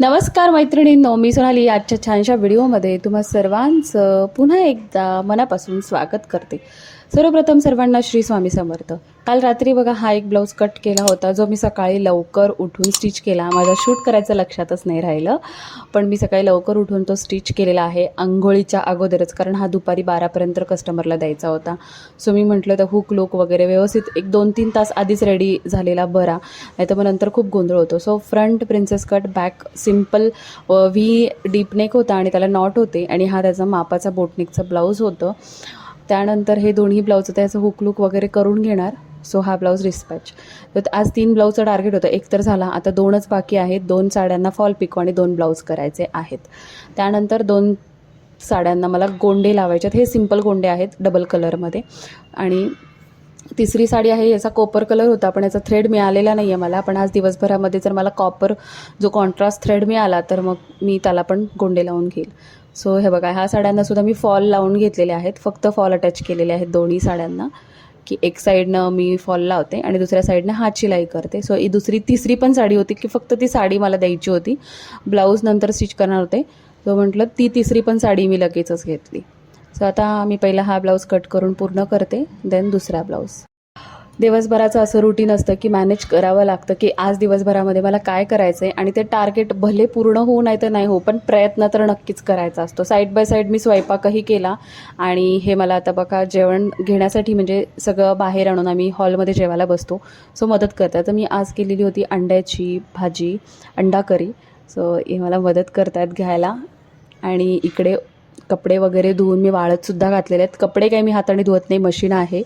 नमस्कार मैत्रिणींनो मी सोनाली. आजच्या छानशा व्हिडिओमध्ये तुम्हा सर्वांचं पुन्हा एकदा मनापासून स्वागत करते. सर्वप्रथम सर्वांना श्री स्वामी समर्थ. काल रात्री बघा हा एक ब्लाऊज कट केला होता जो मी सकाळी लवकर उठून स्टिच केला. माझा शूट करायचं लक्षातच नाही राहिलं पण मी सकाळी लवकर उठून तो स्टिच केलेला आहे आंघोळीच्या अगोदरच कारण हा दुपारी बारापर्यंत कस्टमरला द्यायचा होता. सो मी म्हटलं तर हुक लोक वगैरे व्यवस्थित एक दोन तीन तास आधीच रेडी झालेला बरा. नाही तर मग नंतर खूप गोंधळ होतो. So front princess cut back simple V deep neck होता आणि त्याला नॉट होते आणि हा त्याचा मापाचा बोटनेकचा ब्लाऊज होतं. त्यानंतर हे दोन्ही ब्लाऊज त्याचं हुकलुक वगैरे करून घेणार. सो हा ब्लाऊज रिस्पॅच तर आज तीन ब्लाऊजचं टार्गेट होतं. एक तर झाला आता दोनच बाकी आहेत. दोन साड्यांना फॉल पिको आणि दोन ब्लाऊज करायचे आहेत. त्यानंतर दोन साड्यांना मला गोंडे लावायचे आहेत. हे सिंपल गोंडे आहेत डबल कलरमध्ये आणि तिसरी साडी आहे याचा कॉपर कलर होता पण याचा थ्रेड मिळालेला नाही आहे मला. पण आज दिवसभरामध्ये जर मला कॉपर जो कॉन्ट्रास्ट थ्रेड मिळाला तर मग मी त्याला पण गोंडे लावून घेईल. सो हे बघा ह्या साड्यांना सुद्धा मी फॉल लावून घेतलेले आहेत. फक्त फॉल अटॅच केलेले आहेत दोन्ही साड्यांना. की एक साईडनं मी फॉल लावते आणि दुसऱ्या साईडनं हात शिलाई करते. सो ही दुसरी तिसरी पण साडी होती की फक्त ती साडी मला द्यायची होती. ब्लाऊज नंतर स्टिच करणार होते. सो म्हटलं ती तिसरी पण साडी मी लगेचच घेतली. सो आता मी पहिला हा ब्लाऊज कट करून पूर्ण करते देन दुसरा ब्लाऊज दिवसभराचं असं रुटीन असतं की मॅनेज करावं लागतं की आज दिवसभरामध्ये मला काय करायचं आहे आणि ते टार्गेट भले पूर्ण होऊ नाही तर नाही हो पण प्रयत्न तर नक्कीच करायचा असतो. साईड बाय साईड मी स्वयंपाकही केला आणि हे मला आता बघा जेवण घेण्यासाठी म्हणजे सगळं बाहेर आणून आम्ही हॉलमध्ये जेवायला बसतो. सो मदत करतात. तर मी आज केलेली होती अंड्याची भाजी अंडा करी सो हे मला मदत करतायत घ्यायला. आणि इकडे कपडे वगैरे धुवून मी वाळतसुद्धा घातलेले आहेत. कपडे काही मी हाताने धुवत नाही. मशीन आहे.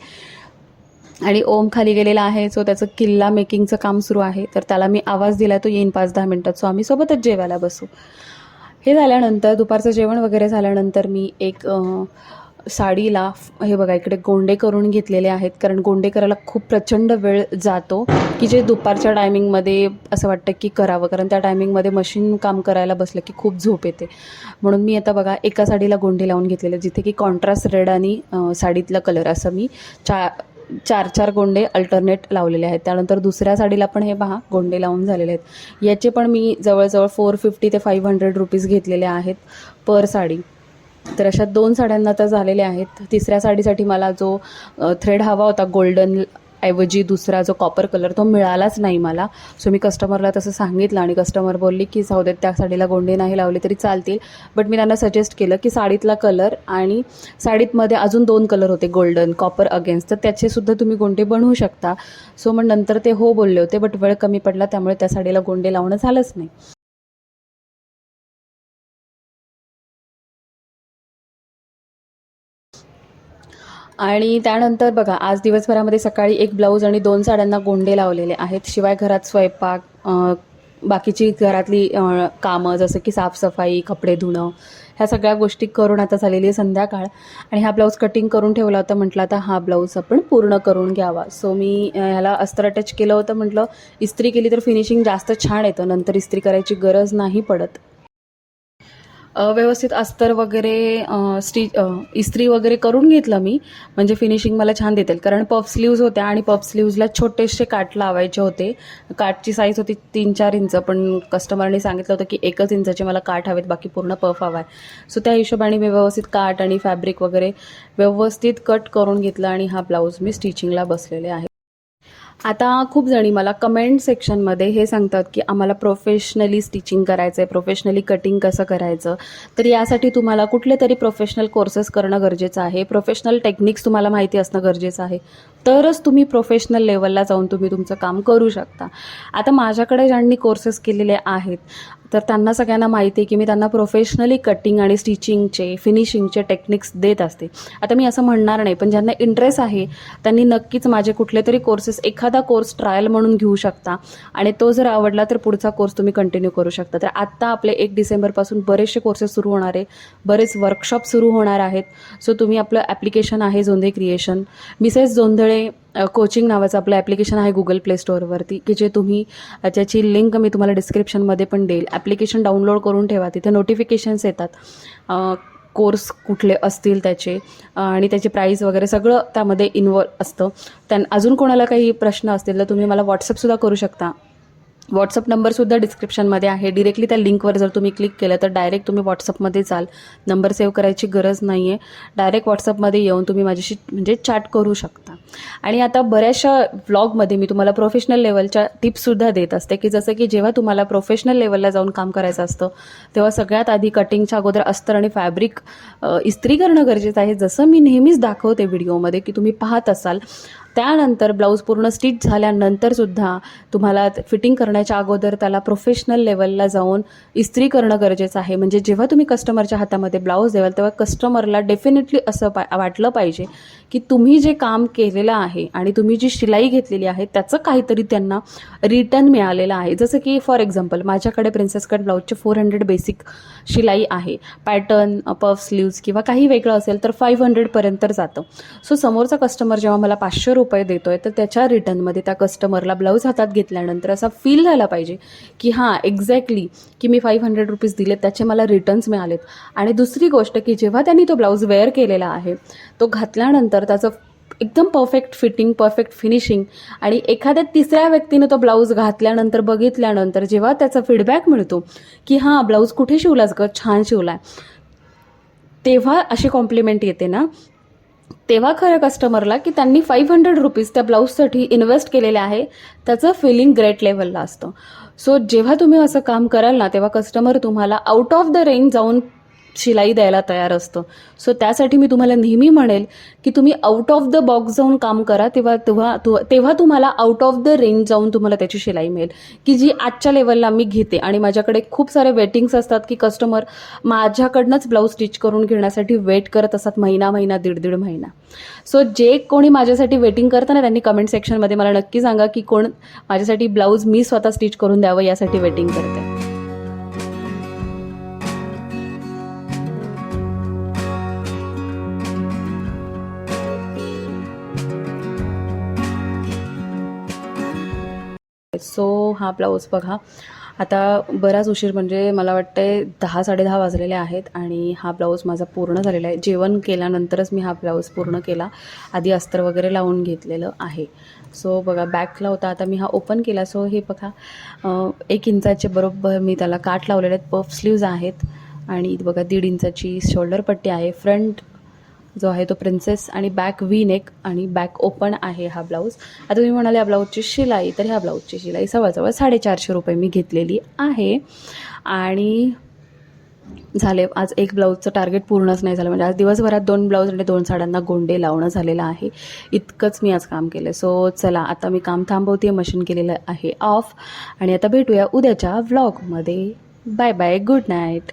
आणि ओम खाली गेलेला आहे सो त्याचं किल्ला मेकिंगचं काम सुरू आहे. तर त्याला मी आवाज दिला तो येईन पाच दहा मिनटात. सो आम्ही सोबतच जेवायला बसू. हे झाल्यानंतर दुपारचं जेवण वगैरे झाल्यानंतर मी एक साडीला हे बघा इकडे गोंडे करून घेतलेले आहेत. कारण गोंडे करायला खूप प्रचंड वेळ जातो की जे दुपारच्या टायमिंगमध्ये असं वाटतं की करावं. कारण त्या टायमिंगमध्ये मशीन काम करायला बसलं की खूप झोप येते. म्हणून मी आता बघा एका साडीला गोंडे लावून घेतलेले जिथे की कॉन्ट्रास्ट रेड आणि साडीतला कलर असं मी चा चार चार गोंडे अल्टरनेट लावलेले आहेत. त्यानंतर दुसऱ्या साडीला पण हे पहा गोंडे लावून झालेले आहेत. याचे पण मी जवळजवळ फोर फिफ्टी ते फाईव्ह हंड्रेड रुपीज घेतलेले आहेत पर साडी. तर अशा दोन साड्यांना तर झालेल्या आहेत. तिसऱ्या साडीसाठी मला जो थ्रेड हवा होता गोल्डन ऐवजी दुसरा जो कॉपर कलर तो मिळालाच नाही मला. सो मी कस्टमरला तसं सांगितलं आणि कस्टमर बोलली की जाऊ देत त्या साडीला गोंडे नाही लावले तरी चालतील. बट मी त्यांना सजेस्ट केलं की साडीतला कलर आणि साडीतमध्ये अजून दोन कलर होते गोल्डन कॉपर अगेन्स्ट तर त्याचेसुद्धा तुम्ही गोंडे बनवू शकता. सो मग नंतर ते हो बोलले होते बट वेळ कमी पडला त्यामुळे त्या साडीला गोंडे लावणं झालंच नाही. आणि त्यानंतर बघा आज दिवसभरामध्ये सकाळी एक ब्लाऊज आणि दोन साड्यांना गोंडे लावलेले आहेत. शिवाय घरात स्वयंपाक बाकीची घरातली कामं जसं की साफसफाई कपडे धुणं ह्या सगळ्या गोष्टी करून आता झालेली आहे संध्याकाळ. आणि हा ब्लाऊज कटिंग करून ठेवला होता म्हटलं आता हा ब्लाऊज आपण पूर्ण करून घ्यावा. सो मी ह्याला अस्तर अटॅच केलं होतं म्हटलं इस्त्री केली तर फिनिशिंग जास्त छान येतं नंतर इस्त्री करायची गरज नाही पडत. व्यवस्थित अस्तर वगैरे अ, स्टी इस्त्री वगैरे करून घेतलं मी. म्हणजे फिनिशिंग मला छान देतील. कारण पफ स्लीव्ज होत्या आणि पफ स्लीव्जला छोटेसे काट लावायचे होते. काटची साईज होती तीन चार इंच पण कस्टमरने सांगितलं होतं की एकच इंचाचे मला काठ हवेत बाकी पूर्ण पफ हवा आहे सो त्या हिशोबाने मी व्यवस्थित काट आणि फॅब्रिक वगैरे व्यवस्थित कट करून घेतलं आणि हा ब्लाऊज मी स्टिचिंगला बसलेले आहे. आता खूप जणी मला कमेंट सेक्शनमध्ये हे सांगतात की आम्हाला प्रोफेशनली स्टिचिंग करायचं आहे प्रोफेशनली कटिंग कसं करायचं? तर यासाठी तुम्हाला कुठले तरी प्रोफेशनल कोर्सेस करणं गरजेचं आहे. प्रोफेशनल टेक्निक्स तुम्हाला माहिती असणं गरजेचं आहे. तरच तुम्ही प्रोफेशनल लेवलला जाऊन तुम्ही तुमचं काम करू शकता. आता माझ्याकडे ज्यांनी कोर्सेस केलेले आहेत तर त्यांना सगळ्यांना माहिती आहे की मी त्यांना प्रोफेशनली कटिंग आणि स्टिचिंगचे फिनिशिंगचे टेक्निक्स देत असते. आता मी असं म्हणणार नाही पण ज्यांना इंटरेस्ट आहे त्यांनी नक्कीच माझे कुठले तरी कोर्सेस एखादा कोर्स ट्रायल म्हणून घेऊ शकता. आणि तो जर आवडला तर पुढचा कोर्स तुम्ही कंटिन्यू करू शकता. तर आत्ता आपले एक डिसेंबरपासून बरेचसे कोर्सेस सुरू होणार आहे. बरेच वर्कशॉप सुरू होणार आहेत. सो तुम्ही आपलं ॲप्लिकेशन आहे Jondhe creation Mrs Jondhale coaching नावाचं आपलं ॲप्लिकेशन आहे गुगल प्ले स्टोअरवरती की जे तुम्ही त्याची ज्याची लिंक मी तुम्हाला डिस्क्रिप्शनमध्ये पण देईल. ॲप्लिकेशन डाउनलोड करून ठेवा. तिथे नोटिफिकेशन्स येतात. कोर्स कुठले असतील त्याचे आणि त्याची प्राईस वगैरे सगळं त्यामध्ये इन्वॉल्व असतं. त्यां अजून कोणाला काही प्रश्न असतील तर तुम्ही मला व्हॉट्सअपसुद्धा करू शकता. व्हॉट्सअप नंबरसुद्धा डिस्क्रिप्शनमध्ये आहे. डिरेक्टली त्या लिंकवर जर तुम्ही क्लिक केलं तर डायरेक्ट तुम्ही व्हॉट्सअपमध्ये जाल नंबर सेव्ह करायची गरज नाही आहे डायरेक्ट व्हॉट्सअपमध्ये येऊन तुम्ही माझ्याशी म्हणजे चॅट करू शकता. आणि आता बऱ्याचशा व्लॉगमध्ये मी तुम्हाला प्रोफेशनल लेवलच्या टिप्ससुद्धा देत असते की जसं की जेव्हा तुम्हाला प्रोफेशनल लेवलला जाऊन काम करायचं असतं तेव्हा सगळ्यात आधी कटिंगच्या अगोदर अस्तर आणि फॅब्रिक इस्त्री करणं गरजेचं आहे. जसं मी नेहमीच दाखवते व्हिडिओमध्ये की तुम्ही पाहत असाल त्यानंतर ब्लाऊज पूर्ण स्टिच झाल्यानंतरसुद्धा तुम्हाला फिटिंग करण्याच्या अगोदर त्याला प्रोफेशनल लेवलला जाऊन इस्त्री करणं गरजेचं आहे. म्हणजे जेव्हा तुम्ही कस्टमरच्या हातामध्ये ब्लाऊज द्याल तेव्हा कस्टमरला डेफिनेटली असं पा वाटलं पाहिजे की तुम्ही जे काम केलेलं आहे आणि तुम्ही जी शिलाई घेतलेली आहे त्याचं काहीतरी त्यांना रिटर्न मिळालेलं आहे. जसं की फॉर एक्झाम्पल माझ्याकडे प्रिन्सेस कट ब्लाऊजचे फोर हंड्रेड बेसिक शिलाई आहे. पॅटर्न पफ स्लीव्ज किंवा काही वेगळं असेल तर फाईव्ह हंड्रेडपर्यंत जातं. सो समोरचा कस्टमर जेव्हा मला पाचशे रुपये देतोय तर त्याच्या रिटर्नमध्ये त्या कस्टमरला ब्लाऊज हातात घेतल्यानंतर असा फील झाला पाहिजे की हां एक्झॅक्टली की मी फाईव्ह हंड्रेड रुपीज दिले त्याचे मला रिटर्न्स मिळालेत. आणि दुसरी गोष्ट की जेव्हा त्यांनी तो ब्लाऊज वेअर केलेला आहे तो घातल्यानंतर त्याचं एकदम परफेक्ट फिटिंग परफेक्ट फिनिशिंग आणि एखाद्या तिसऱ्या व्यक्तीनं तो ब्लाऊज घातल्यानंतर बघितल्यानंतर जेव्हा त्याचा फीडबॅक मिळतो की हां ब्लाऊज कुठे शिवलास ग? छान शिवलाय. तेव्हा अशी कॉम्प्लिमेंट येते ना तेव्हा खरं कस्टमरला की त्यांनी फाईव्ह हंड्रेड रुपीज त्या ब्लाऊजसाठी इन्व्हेस्ट केलेले आहे त्याचं फिलिंग ग्रेट लेवलला असतं. सो जेव्हा तुम्ही असं काम कराल ना तेव्हा कस्टमर तुम्हाला आउट ऑफ द रेंज जाऊन शिलाई द्यायला तयार असतं. सो त्यासाठी मी तुम्हाला नेहमी म्हणेल की तुम्ही आउट ऑफ द बॉक्स जाऊन काम करा तेव्हा तेव्हा तेव्हा तुम्हाला आउट ऑफ द रेंज जाऊन तुम्हाला त्याची शिलाई मिळेल. की जी आजच्या लेवलला मी घेते आणि माझ्याकडे खूप सारे वेटिंग्स असतात की कस्टमर माझ्याकडनंच ब्लाऊज स्टिच करून घेण्यासाठी वेट करत असतात महिना महिना दीड दीड महिना. सो जे कोणी माझ्यासाठी वेटिंग करतं ना त्यांनी कमेंट सेक्शनमध्ये मला नक्की सांगा की कोण माझ्यासाठी ब्लाऊज मी स्वतः स्टिच करून द्यावं यासाठी वेटिंग करते सो हा ब्लाऊज बघा. आता बराच उशीर म्हणजे मला वाटतंय दहा साडेदहा वाजलेले आहेत आणि हा ब्लाऊज माझा पूर्ण झालेला आहे. जेवण केल्यानंतरच मी हा ब्लाऊज पूर्ण केला. आधी अस्तर वगैरे लावून घेतलेलं आहे. सो बघा बॅकला होता. आता मी हा ओपन केला. सो हे बघा एक इंचाचे बरोबर मी त्याला काठ लावलेले आहेत. पफ स्लीव्ज आहेत. आणि बघा दीड इंचाची शोल्डर पट्टी आहे. फ्रंट जो आहे तो प्रिन्सेस आणि बॅक वी नेक आणि बॅक ओपन आहे हा ब्लाऊज आता तुम्ही म्हणाले या ब्लाऊजची शिलाई तर ह्या ब्लाऊजची शिलाई जवळजवळ साडेचारशे रुपये मी घेतलेली आहे. आणि झाले आज एक ब्लाऊजचं टार्गेट पूर्णच नाही झालं. म्हणजे आज दिवसभरात दोन ब्लाऊज आणि दोन साड्यांना गोंडे लावणं झालेलं आहे. इतकंच मी आज काम केलं सो चला आता मी काम थांबवते मशीन केलेलं आहे ऑफ आणि आता भेटूया उद्याच्या व्लॉगमध्ये bye bye good night